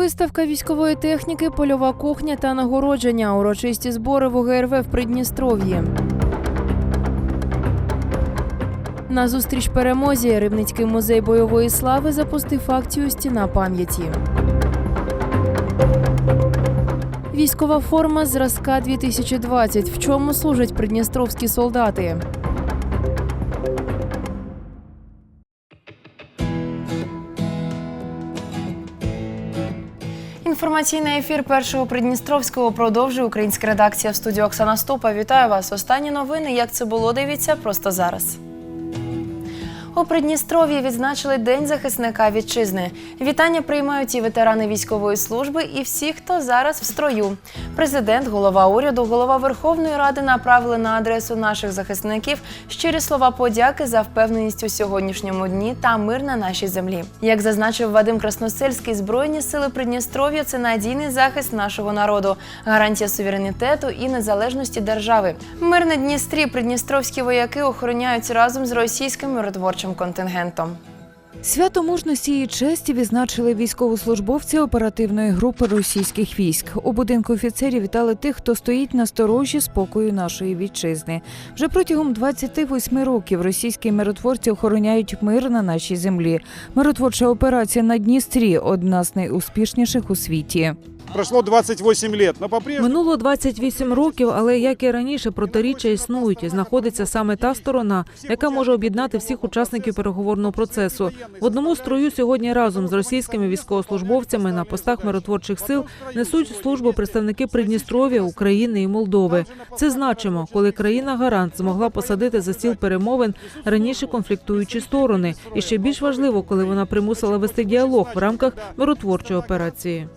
Виставка військової техніки, польова кухня та нагородження. Урочисті збори в УГРВ в Придністров'ї. На зустріч перемозі Рибницький музей бойової слави запустив акцію Стіна пам'яті. Військова форма зразка 2020. В чому служать придністровські солдати? Інформаційний ефір першого Придністровського продовжує українська редакція в студії Оксана Стопа. Вітаю вас. Останні новини. Як це було? Дивіться просто зараз. У Придністров'ї відзначили День захисника вітчизни. Вітання приймають і ветерани військової служби, і всі, хто зараз в строю. Президент, голова уряду, голова Верховної Ради направили на адресу наших захисників щирі слова подяки за впевненість у сьогоднішньому дні та мир на нашій землі. Як зазначив Вадим Красносельський, збройні сили Придністров'я це надійний захист нашого народу, гарантія суверенітету і незалежності держави. Мир на Дністрі придністровські вояки охороняють разом з російським миротворчим контингентом. Свято мужності і честі відзначили військовослужбовці оперативної групи російських військ. У будинку офіцерів вітали тих, хто стоїть на сторожі спокою нашої вітчизни. Вже протягом 28 років російські миротворці охороняють мир на нашій землі. Миротворча операція на Дністрі одна з найуспішніших у світі. Прошло 28 лет, но по-прежнему Минуло 28 років, але як і раніше, протиріччя існують і знаходиться саме та сторона, яка може об'єднати всіх учасників переговорного процесу. В одному строю сьогодні разом з російськими військовослужбовцями на постах миротворчих сил несуть службу представники Придністров'я, України і Молдови. Це значимо, коли країна гарант змогла посадити за стіл перемовин раніше конфліктуючі сторони, і ще більш важливо, коли вона примусила вести діалог в рамках миротворчої операції.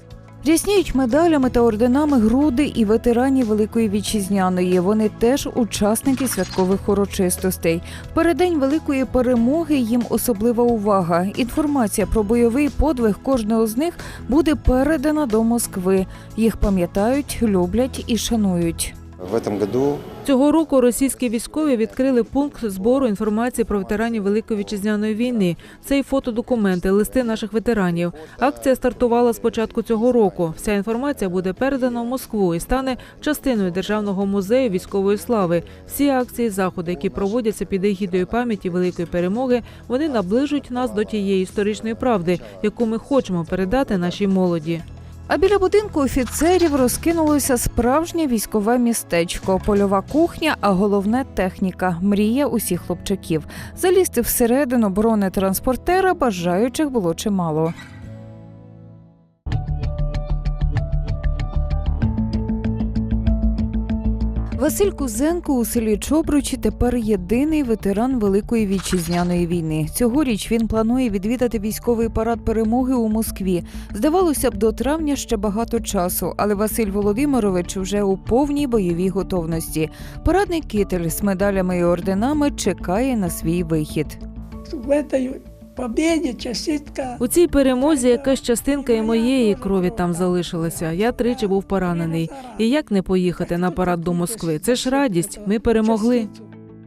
Рясніють медалями та орденами груди і ветеранів Великої Вітчизняної. Вони теж учасники святкових урочистостей. В переддень великої перемоги їм особлива увага. Інформація про бойовий подвиг кожного з них буде передана до Москви. Їх пам'ятають, люблять і шанують. В этом году Цього року російські військові відкрили пункт збору інформації про ветеранів Великої вітчизняної війни. Це й фотодокументи, листи наших ветеранів. Акція стартувала з початку цього року. Вся інформація буде передана в Москву і стане частиною державного музею військової слави. Всі акції, заходи, які проводяться під егідою пам'яті великої перемоги, вони наближують нас до тієї історичної правди, яку ми хочемо передати нашій молоді. А біля будинку офіцерів розкинулося справжнє військове містечко, польова кухня, а головне техніка мрія усіх хлопчаків. Залізти всередину бронетранспортера бажаючих було чимало. Василь Кузенко у селі Чобручі тепер єдиний ветеран Великої вітчизняної війни. Цьогоріч він планує відвідати військовий парад перемоги у Москві. Здавалося б, до травня ще багато часу, але Василь Володимирович вже у повній бойовій готовності. Парадний китель з медалями і орденами чекає на свій вихід. в этой частинка. У цій перемозі якась частинка і моєї крові там залишилася. Я тричі був поранений. І як не поїхати на парад до Москви? Це ж радість. Ми перемогли.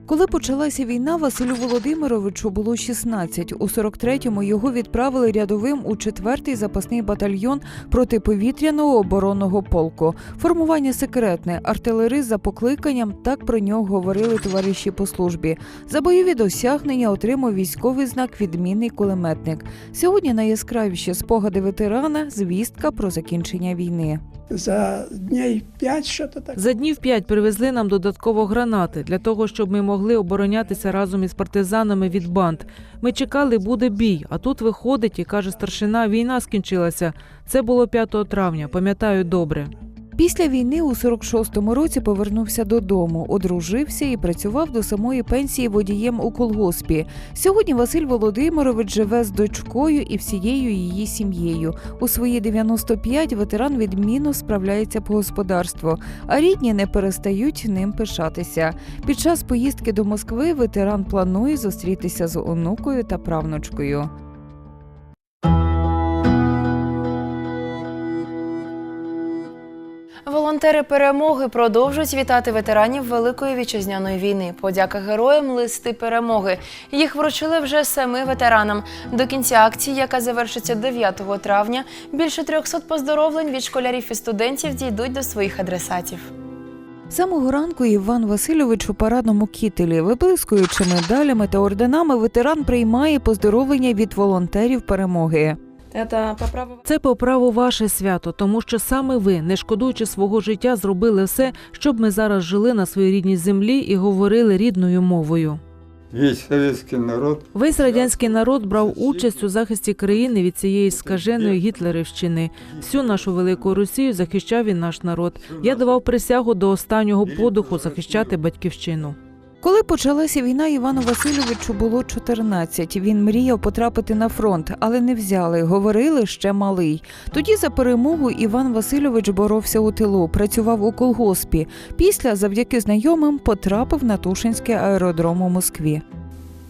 Коли почалася війна, Василю Володимировичу було 16. У 43-му його відправили рядовим у 4-й запасний батальйон протиповітряного оборонного полку. Формування секретне, артилерист за покликанням. Так про нього говорили товариші по службі. За бойові досягнення отримав військовий знак відмінний кулеметник. Сьогодні найяскравіші спогади ветерана звістка про закінчення війни. За днів пять що то так. За днів п'ять привезли нам додатково гранати для того, щоб ми могли оборонятися разом із партизанами від банд. Ми чекали, буде бій. А тут виходить і каже старшина: війна скінчилася. Це було 5 травня. Пам'ятаю добре. Після війни у 46-му році повернувся додому, одружився і працював до самої пенсії водієм у колгоспі. Сьогодні Василь Володимирович живе з дочкою і всією її сім'єю. У свої 95 ветеран відмінно справляється по господарству, а рідні не перестають ним пишатися. Під час поїздки до Москви ветеран планує зустрітися з онукою та правнучкою. Волонтери перемоги продовжують вітати ветеранів Великої вітчизняної війни. Подяка героям листи перемоги. Їх вручили вже семи ветеранам. До кінця акції, яка завершиться 9 травня, більше 300 поздоровлень від школярів і студентів дійдуть до своїх адресатів. Самого ранку Іван Васильович у парадному кітелі, виблискуючи медалями та орденами, ветеран приймає поздоровлення від волонтерів перемоги. Це по праву ваше свято, тому що саме ви, не шкодуючи свого життя, зробили все, щоб ми зараз жили на своїй рідній землі і говорили рідною мовою. Весь советский народ Весь радянський народ брав участь у захисті країни від цієї скаженої гітлерівщини. Всю нашу велику Росію захищав і наш народ. Я давав присягу до останнього подуху захищати батьківщину. Коли почалася війна, Івану Васильовичу було 14. Він мріяв потрапити на фронт, але не взяли. Говорили ще малий. Тоді за перемогу Іван Васильович боровся у тилу, працював у колгоспі. Після, завдяки знайомим, потрапив на Тушинський аеродром у Москві.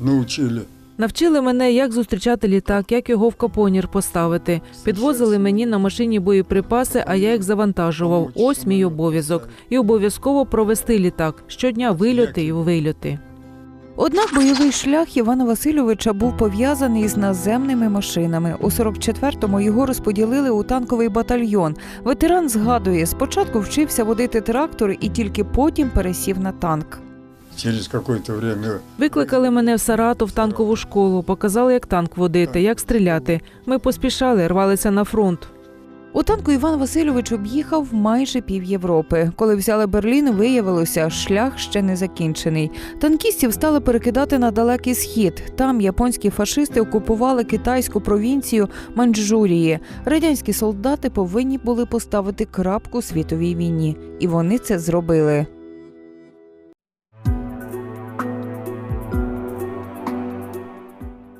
научили. Навчили мене, як зустрічати літак, як його в капонір поставити. Підвозили мені на машині боєприпаси, а я їх завантажував. Ось мій обов'язок. І обов'язково провести літак щодня вильоти і вильоти. Однак бойовий шлях Івана Васильовича був пов'язаний з наземними машинами. У 44-му його розподілили у танковий батальйон. Ветеран згадує, спочатку вчився водити трактор і тільки потім пересів на танк. Через какое-то время Викликали мене в Саратов танкову школу, показали, як танк водити, як стріляти. Ми поспішали, рвалися на фронт. У танку Іван Васильович об'їхав майже пів Європи. Коли взяли Берлін, виявилося, шлях ще не закінчений. Танкістів стали перекидати на далекий схід. Там японські фашисти окупували китайську провінцію Маньчжурії. Радянські солдати повинні були поставити крапку світовій війні, і вони це зробили.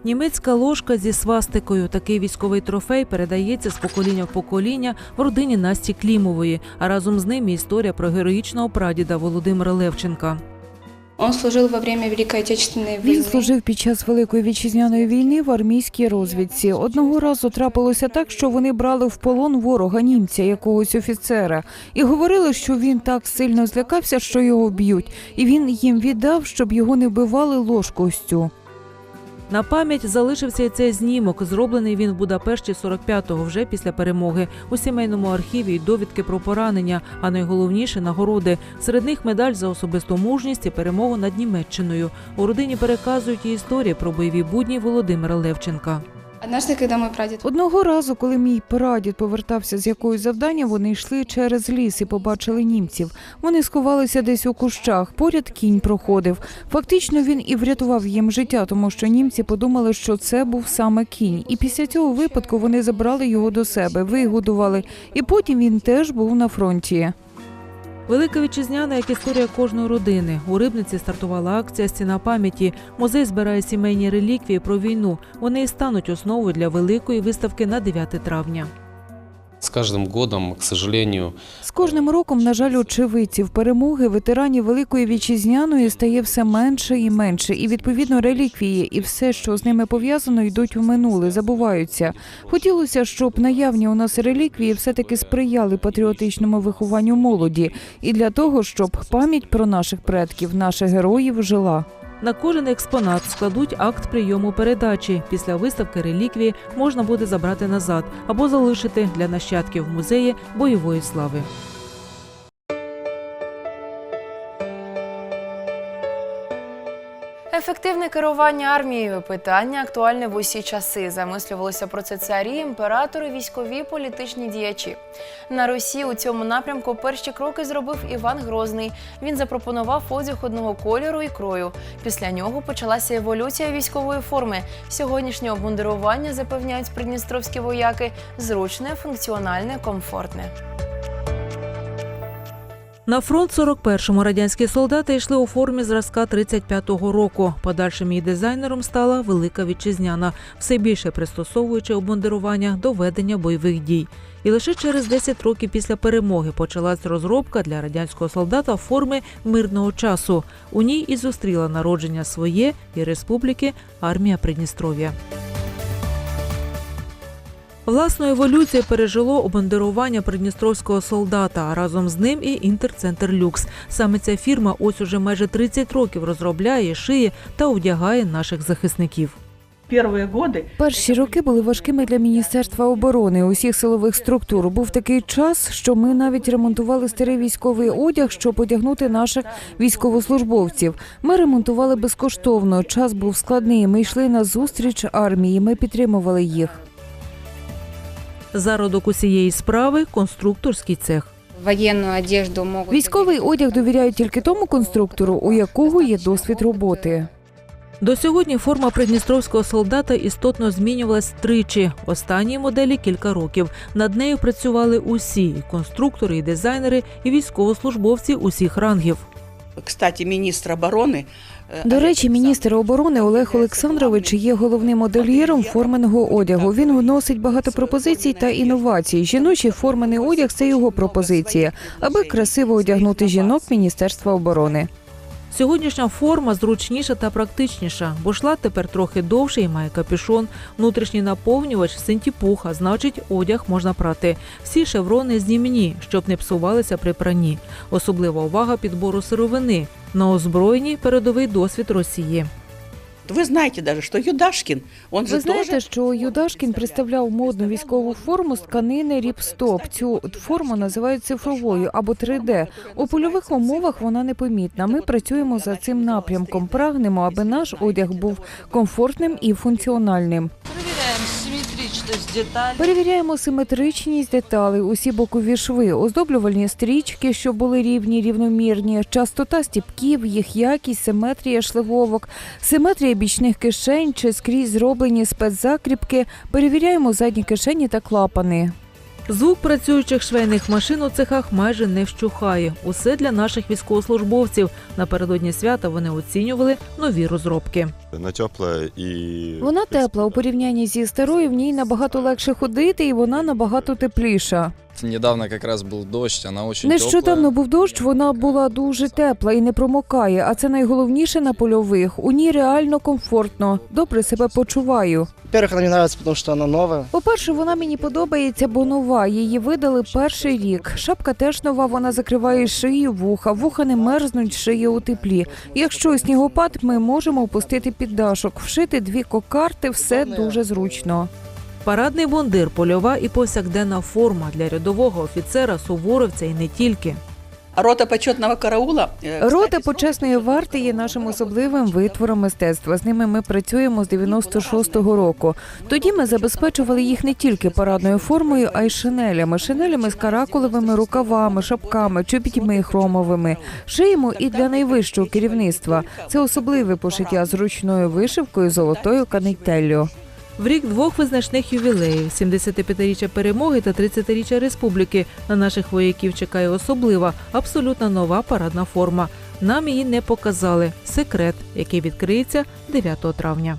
Німецька ложка зі свастикою. Такий військовий трофей передається з покоління в покоління в родині Насті Клімової. А разом з ним і історія про героїчного прадіда Володимира Левченка. Он служил во время Великой Отечественной Він служив під час Великої вітчизняної війни в армійській розвідці. Одного разу трапилося так, що вони брали в полон ворога німця, якогось офіцера, і говорили, що він так сильно злякався, що його вб'ють, і він їм віддав, щоб його не вбивали ложкостю. На пам'ять залишився і цей знімок. Зроблений він в Будапешті 45-го, вже після перемоги. У сімейному архіві й довідки про поранення, а найголовніше нагороди. Серед них медаль за особисту мужність і перемогу над Німеччиною. У родині переказують і історії про бойові будні Володимира Левченка. Одного разу, коли мій прадід повертався з якоюсь завдання, вони йшли через ліс і побачили німців. Вони сховалися десь у кущах. Поряд кінь проходив. Фактично він і врятував їм життя, тому що німці подумали, що це був саме кінь. І після цього випадку вони забрали його до себе, вигодували. І потім він теж був на фронті. Велика вітчизняна як історія кожної родини. У Рибниці стартувала акція Стіна пам'яті. Музей збирає сімейні реліквії про війну. Вони і стануть основою для великої виставки на 9 травня. С каждым годом, к сожалению, З кожним роком, на жаль, очевидців перемоги ветеранів Великої вітчизняної стає все менше і менше, і відповідно реліквії і все, що з ними пов'язано, йдуть у минуле, забуваються. Хотілося, щоб наявні у нас реліквії все-таки сприяли патріотичному вихованню молоді, і для того, щоб пам'ять про наших предків, наших героїв жила. На кожен експонат складуть акт прийому передачі. Після виставки реліквії можна буде забрати назад або залишити для нащадків музеї бойової слави. Ефективне керування армією питання актуальне в усі часи. Замислювалися про це царі, імператори, військові, політичні діячі. На Русі у цьому напрямку перші кроки зробив Іван Грозний. Він запропонував одяг одного кольору і крою. Після нього почалася еволюція військової форми. Сьогоднішнє обмундирування запевняють придністровські вояки зручне, функціональне, комфортне. На фронт 41-му радянські солдати йшли у формі зразка 35-го року. Подальшим її дизайнером стала велика вітчизняна, все більше пристосовуючи обмундирування до ведення бойових дій. І лише через 10 років після перемоги почалась розробка для радянського солдата форми мирного часу. У ній і зустріла народження своє і республіки армія Придністров'я. Власну еволюцію пережило обандерування придністровського солдата, а разом з ним і інтерцентр люкс. Саме ця фірма ось уже майже 30 років розробляє, шиє та одягає наших захисників. Первые годы Перші роки були важкими для міністерства оборони усіх силових структур. Був такий час, що ми навіть ремонтували старий військовий одяг, щоб одягнути наших військовослужбовців. Ми ремонтували безкоштовно. Час був складний. Ми йшли на зустріч армії. Ми підтримували їх. Зародок усієї справи конструкторський цех. Одежду. Військовий одяг довіряють тільки тому конструктору, у якого є досвід роботи. До сьогодні форма придністровського солдата істотно змінювалась тричі. Останній моделі кілька років. Над нею працювали усі і конструктори, і дизайнери, і військовослужбовці усіх рангів. Кстати, міністр оборони. е, До речі, міністр оборони Олег Олександрович є головним модельєром форменого одягу. Він вносить багато пропозицій та інновацій. Жіночий формений одяг це його пропозиція, аби красиво одягнути жінок Міністерства оборони. Сьогоднішня форма зручніша та практичніша, бо шлат тепер трохи довший і має капюшон. Внутрішній наповнювач синтіпуха, значить, одяг можна прати. Всі шеврони знімні, щоб не псувалися при пранні. Особлива увага підбору сировини. На озброєнні передовий досвід Росії. Ви знаєте даже, що Юдашкін, он же Ви знаєте, тоже... що Юдашкін представляв модну військову форму з тканини Ріпстоп. Цю форму називають цифровою або 3D. У польових умовах вона непомітна. Ми працюємо за цим напрямком. Прагнемо, аби наш одяг був комфортним і функціональним. Перевіряємо симетричність деталей, усі бокові шви, оздоблювальні стрічки, що були рівні, рівномірні, частота стіпків, їх якість, симетрія шливовок, симетрія бічних кишень чи скрізь зроблені спецзакріпки. Перевіряємо задні кишені та клапани. Звук працюючих швейних машин у цехах майже не вщухає. Усе для наших військовослужбовців. Напередодні свята вони оцінювали нові розробки. Она теплая и... Вона тепла у порівнянні зі старою. В ній набагато легше ходити, і вона набагато тепліша. Недавно как раз был дождь, она очень Нещодавно був дощ, вона була дуже тепла і не промокає. А це найголовніше на польових. У ній реально комфортно. Добре себе почуваю. Во-первых, она мне нравится, потому что она новая. По-перше, вона мені подобається, бо нова. Її видали перший рік. Шапка теж нова, вона закриває шию, вуха. Вуха не мерзнуть, шия у теплі. Якщо снігопад, ми можемо опустити піддашок, вшити дві кокарти, все дуже зручно. Парадний бундир, польова і повсякденна форма для рядового офіцера, суворовця і не тільки. Рота почетного караула. е, Рота почесної варти є нашим особливим витвором мистецтва. З ними ми працюємо з 96-го року. Тоді ми забезпечували їх не тільки парадною формою, а й шинелями. Шинелями з каракулевими рукавами, шапками, чобітьми хромовими. Шиємо і для найвищого керівництва. Це особливе пошиття з ручною вишивкою золотою канителлю. В рік двох визначних ювілеїв 75-річчя перемоги та 30-річчя республіки. На наших вояків чекає особлива, абсолютно нова парадна форма. Нам її не показали. Секрет, який відкриється 9 травня.